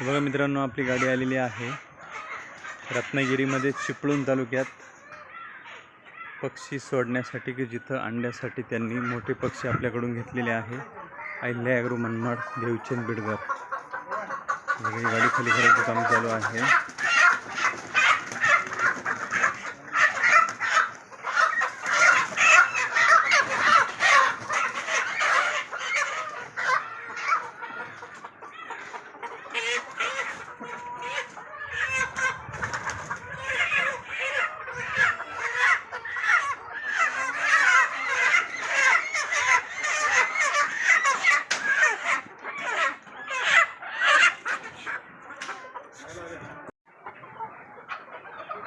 बघा मित्रांनो आपली गाडी आलेली आहे. रत्नागिरीमध्ये चिपळूण तालुक्यात पक्षी सोडण्यासाठी की जिथं अंड्यासाठी त्यांनी मोठे पक्षी आपल्याकडून घेतलेले आहे. अहिल्या ॲग्रो मनमाड देवचंद बिडगर. गाडी खाली करायचं काम चालू आहे.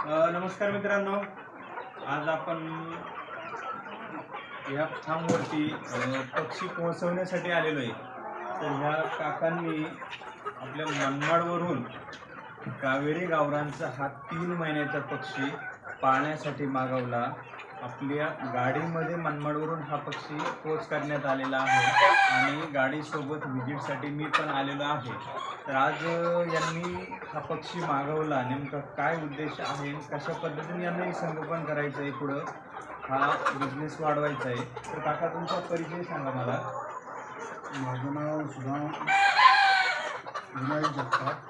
नमस्कार मित्रांनो. आज आपण या फार्मवरती पक्षी पोहोचवण्यासाठी आलेलो आहे. तर ह्या काकांनी आपल्या मनमाडवरून कावेरी गावरांचा हा तीन महिन्याचा पक्षी पाळण्यासाठी मागवला. आपल्या गाडीमध्ये मनमाडवरून हा पक्षी पोच करण्यात आलेला आहे. आणि गाडीसोबत व्हिजिटसाठी मी पण आलेलो आहे. तर आज यांनी हा पक्षी मागवला. नेमका काय उद्देश आहे? कशा पद्धतीने यांनाही संगोपन करायचं आहे पुढं? हा बिझनेस वाढवायचा आहे. तर काका तुमचा परिचय सांगा मला. माझं नाव सुधा विनायक जगताप.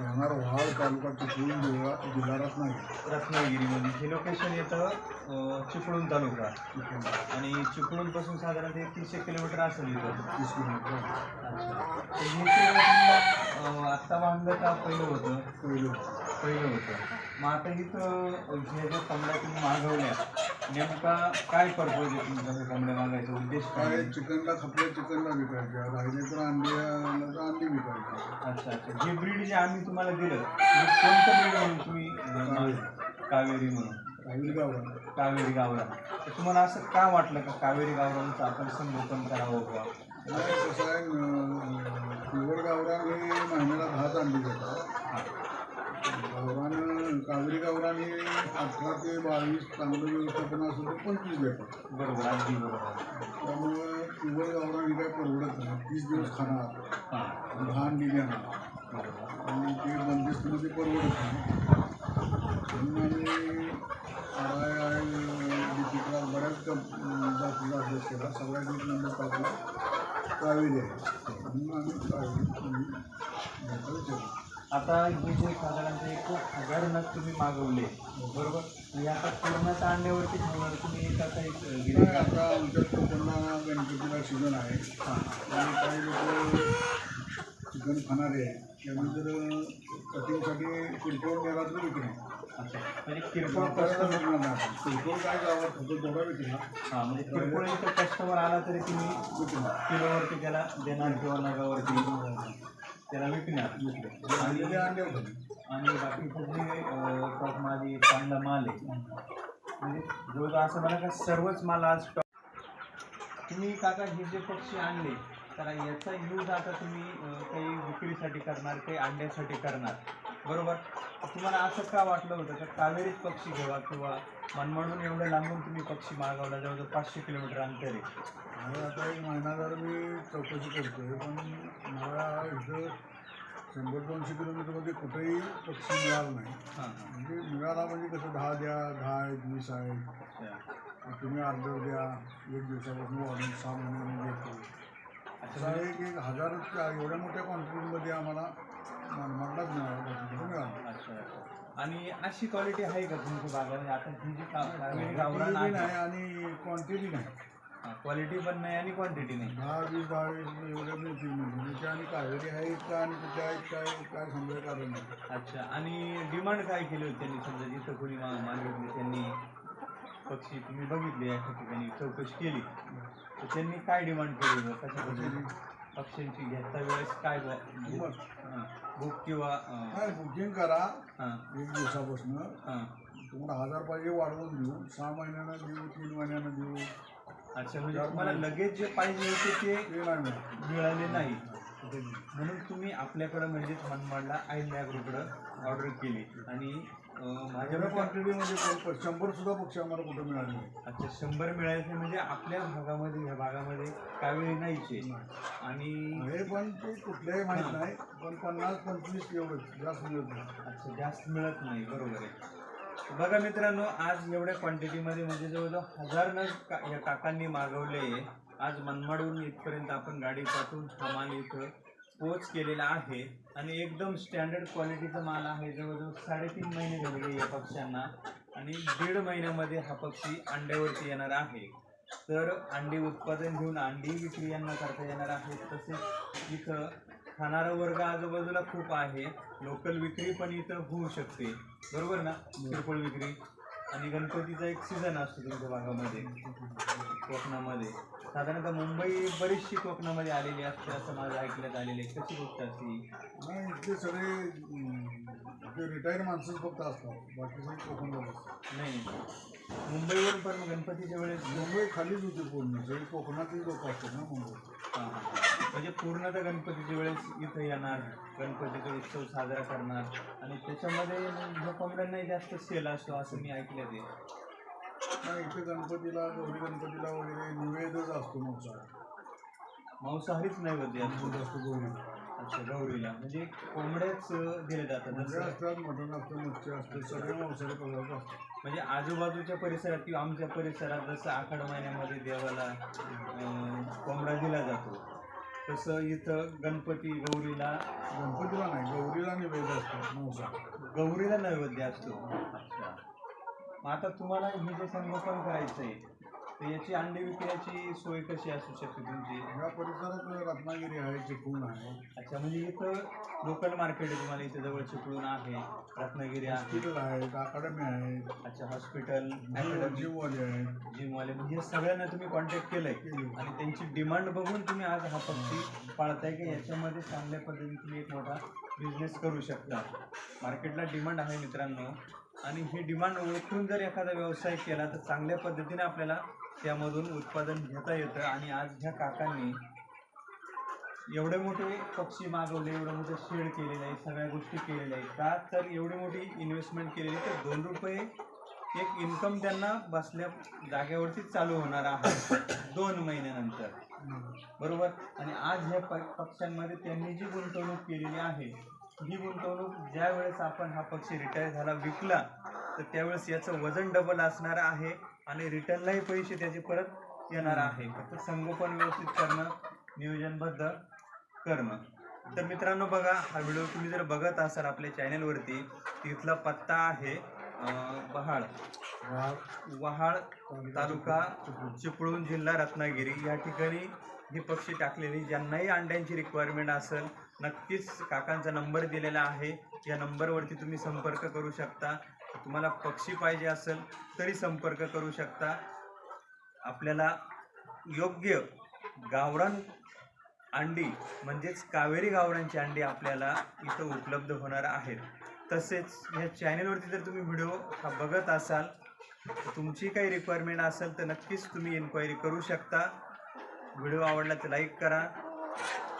राहणार वहाड तालुका चिपळूण जिल्हा जिल्हा रत्नागिरी? रत्नागिरीमध्ये. हे लोकेशन येतं अ, चिपळूण तालुका. आणि चिपळूणपासून साधारणतः एक एक किलोमीटर असेल इथं. तीस किलोमीटर तर हे ते, अ, आत्ता बांधलं का पहिलं होतं? पहिलं पहिलं होतं. मग आता इथं ह्या ज्या कोंबड्या तुम्ही मागवल्या नेमका काय पर्पज आहे तुमचा हे कोंबड्या मागायचा? उद्देश काय काय आहे? चिकनला खपल्या चिकनला विकायच्या राहिले तर अंडी तर अंडी विकायची. अच्छा अच्छा. जे ब्रीड जे आम्ही तुम्हाला दिलं ते कोणतं ब्रीड म्हणून तुम्ही अ, कावेरी म्हणून. राहील गावाला कावेरी गावरान. तर तुम्हाला असं का वाटलं का कावेरी गावरानचं आपण संगोपन करावं बुवा? नाही कसं आहे पिवळ गावरान हे महिन्याला दहाच अंडी देतात. हां. कावेरी गावरान अठरा ते बावीस चांगलं व्यवस्थापन असेल तर पंचवीस देतात बरोबर अगदी बरोबर. त्यामुळे पिवळ गावरान काय परवडत नाही. तीस दिवस खाणार. देणार बरोबर. आणि ते बंदिस्तमध्ये परवडत नाही. म्हणून आम्ही आय आय डिपिकला बऱ्याच कप जातीचा अभ्यास केला. सगळ्यात एक नंबर टाकला कावेरी आहे म्हणून आम्ही कावेरी केला. आता हे जे साधारणतः एक हजार नग तुम्ही मागवले बरोबर? म्हणजे आता पूर्णच्या अंड्यावरती ठेवणार तुम्ही एक आता एक आता आमच्यात कोकणला गणपतीला सीझन आहे. हां. आणि काही लोक चिकन खाणारे आहे त्यानंतर कटिंगसाठी किरकोळ नेरात विकणे अच्छा. म्हणजे किरकोळ कस्टमर किरकोळ काय गावात होतो तेवढा विकला हां म्हणजे किरकोळ इथं कस्टमर आला तरी तुम्ही किलोवरती त्याला देणार किंवा नगावरती. त्याला विकणार आणि आणि अंडे होते. आणि बाकीचं जे टॉप माझी चांगला माल आहे. म्हणजे जवळजवळ असं म्हणा का सर्वच माल आज टॉप तुम्ही काका हे जे पक्षी आणले तर याचा यूज आता तुम्ही काही विक्रीसाठी करणार काही अंड्यासाठी करणार. बरोबर? तुम्हाला असं का वाटलं होतं? का कावेरीच पक्षी घ्यावा किंवा मनमळून एवढं लांबून तुम्ही पक्षी मागवला जवळजवळ पाचशे किलोमीटर अंतर. आहे आता एक महिनाभर मी चौकशी करतोय पण मला शंभर दोनशे किलोमीटरमध्ये कुठेही पक्षी मिळाला नाही. म्हणजे मिळाला म्हणजे कसं दहा द्या दहा आहेत वीस आहेत. तुम्ही अर्धर द्या एक दिवसापासून वाढून सहा महिन्यामध्ये अच्छा. असा एक एक हजार एवढ्या मोठ्या क्वांटिटीमध्ये आम्हाला मनमाडलाच मिळाला मिळाला. आणि अशी क्वालिटी आहे का तुमच्या बागामध्ये? आता ही का- आहे. नाही आणि क्वांटिटी नाही. क्वालिटी पण नाही आणि क्वांटिटी नाही. दहा वीस दहा वीस एवढ्या मिळतील म्हणजे आणि कावेरी आहेत का आणि कुठे आहेत काय काय समजा कारण नाही. अच्छा आणि डिमांड काय केली होती त्यांनी? समजा जिथं कोणी मा- मागितली त्यांनी पक्षी तुम्ही बघितले या ठिकाणी चौकशी केली. तर त्यांनी काय डिमांड केली होती? कशा पद्धतीने? पक्ष्यांची घेता वेळेस काय. हां. बुक किंवा अं, नाही बुकिंग करा. हां. एक दिवसापासून. हां. तुम्हाला हजार पाहिजे वाढवून देऊ. सहा महिन्यानं देऊ तीन महिन्यानं देऊ. अच्छा म्हणजे तुम्हाला लगेच जे पाहिजे होते ते नाही. मिळाले नाही. म्हणून तुम्ही आपल्याकडं म्हणजेच मनमाडला आईल्या ग्रुपकडं ऑर्डर केली. आणि अं, माझ्या माझ्या मते- क्वांटिटीमध्ये पण शंभर सुद्धा पक्षी आम्हाला कुठं मिळाले नाही. अच्छा शंभर मिळायचे म्हणजे आपल्या भागामध्ये ह्या भागामध्ये कावेरी नाहीचे. आणि हे पण ते कुठल्याही माहीत नाही पण पन्नास पंचवीस एवढंच जास्त मिळत नाही. अच्छा जास्त मिळत नाही बरोबर आहे. बघा मित्रांनो आज एवढ्या क्वांटिटीमध्ये म्हणजे जवळजवळ हजार नग का या काकांनी मागवले. आज मनमाडहून इथपर्यंत आपण गाडी पाठवून हा माल इथं पोच केलेला आहे. आणि एकदम स्टँडर्ड क्वालिटीचा माल आहे. जवळजवळ साडेतीन महिने झालेले या पक्ष्यांना. आणि दीड महिन्यामध्ये हा पक्षी अंड्यावरती येणार आहे. तर अंडी उत्पादन घेऊन अंडी विक्री यांना करता येणार आहे. तसेच इथं खाणारा वर्ग आजूबाजूला खूप आहे. लोकल विक्री पण इथं होऊ शकते. बरोबर ना? किरकोळ विक्री. आणि गणपतीचा एक सीझन असतो तुमच्या भागामध्ये. कोकणामध्ये. साधारणतः मुंबई बरीचशी कोकणामध्ये आलेली असते असं माझं ऐकण्यात आलेलं आहे. कशी गोष्ट असते नाही इथले सगळे जे रिटायर माणसं फक्त असतात. बाकी सगळे कोकणला असतात. नाही मुंबईवरून पण गणपतीच्या वेळेस मुंबई खालीच होती पूर्ण. सगळी कोकणातली लोक असतात ना मुंबईत. हां, हां. म्हणजे पूर्णतः गणपतीच्या वेळेस इथं येणार गणपतीचा उत्सव साजरा करणार. आणि त्याच्यामध्ये मग कोंबड्यांनाही जास्त सेल असतो असं मी ऐकलं ते. नाही इथे गणपतीला गौरी गणपतीला वगैरे निवेदच असतो मांसाहार. मांसाहारीच नैवेद्य असतो. जास्त गौरी. अच्छा गौरीला. म्हणजे कोंबड्याच दिले जातात कोंबड्या जसं असतात मटण असतं मच्छी असते सगळे मांसाहारी पदार्थ असतात. म्हणजे आजूबाजूच्या परिसरात किंवा आमच्या परिसरात जसं आखाड महिन्यामध्ये देवाला अं, कोंबडा दिला जातो तसं इथं गणपती गौरीला गणपतीला नाही गौरीला निवेद असतो मांसाहार. गौरीला नैवेद्य असतो. अच्छा मग आता तुम्हाला हे जे संगोपन करायचं आहे तर याची अंडी विक्रीची सोय कशी असू शकते तुमची? या परिसरात रत्नागिरी आहे चिपळूण आहे. अच्छा म्हणजे इथं लोकल मार्केट आहे तुम्हाला इथं जवळ चिपळूण आहे रत्नागिरी आहे. हॉस्पिटल आहेत अकादमी आहेत अच्छा हॉस्पिटल जीववाले आहेत जिमवाले म्हणजे सगळ्यांना तुम्ही कॉन्टॅक्ट केलंय. केली. आणि त्यांची डिमांड बघून तुम्ही आज हा पक्षी पाळताय की याच्यामध्ये चांगल्या पद्धतीने तुम्ही एक मोठा बिझनेस करू शकता. मार्केटला डिमांड आहे मित्रांनो. आणि हे डिमांड ओळखून जर एखादा व्यवसाय केला तर चांगल्या पद्धतीने आपल्याला त्यामधून उत्पादन घेता येतं. आणि आज ह्या काकांनी एवढे मोठे पक्षी मागवले एवढं मोठं शेड केलेलं आहे सगळ्या गोष्टी केलेल्या आहेत. का? तर एवढी मोठी इन्व्हेस्टमेंट केलेली तर दोन रुपये एक इन्कम त्यांना बसल्या जागेवरती चालू होणार आहे दोन महिन्यानंतर. बरोबर? आणि आज ह्या प पक्ष्यांमध्ये त्यांनी जी गुंतवणूक केलेली आहे ही गुंतवणूक ज्या वेळेस आपण हा पक्षी रिटायर झाला विकला तर त्यावेळेस याचं वजन डबल असणार आहे आणि रिटर्नलाही पैसे त्याचे परत येणार आहे. फक्त संगोपन व्यवस्थित करणं नियोजनबद्ध. कर्म. तर मित्रांनो बघा हा व्हिडिओ तुम्ही जर बघत असाल आपल्या चॅनलवरती तिथला पत्ता आहे वहाळ. बहाळ वहाळ तालुका चिपळूण जिल्हा रत्नागिरी. या ठिकाणी ही पक्षी टाकलेली ज्यांनाही अंड्यांची रिक्वायरमेंट असेल नक्कीच काकांचा नंबर दिलेला आहे. या नंबरवरती तुम्ही संपर्क करू शकता. तुम्हाला पक्षी पाहिजे असेल तरी संपर्क करू शकता. आपल्याला योग्य गावरान अंडी म्हणजेच कावेरी गावरांची अंडी आपल्याला इथं उपलब्ध होणार आहेत. तसेच या चॅनेलवरती जर तुम्ही व्हिडिओ हा बघत असाल तर तुमची काही रिक्वायरमेंट असेल तर नक्कीच तुम्ही इन्क्वायरी करू शकता. व्हिडिओ आवडला तर लाईक करा.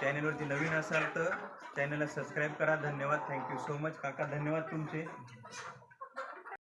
चॅनेलवरती नवीन असाल तर चॅनलला सबस्क्राईब करा. धन्यवाद. थँक्यू सो मच काका धन्यवाद तुमचे.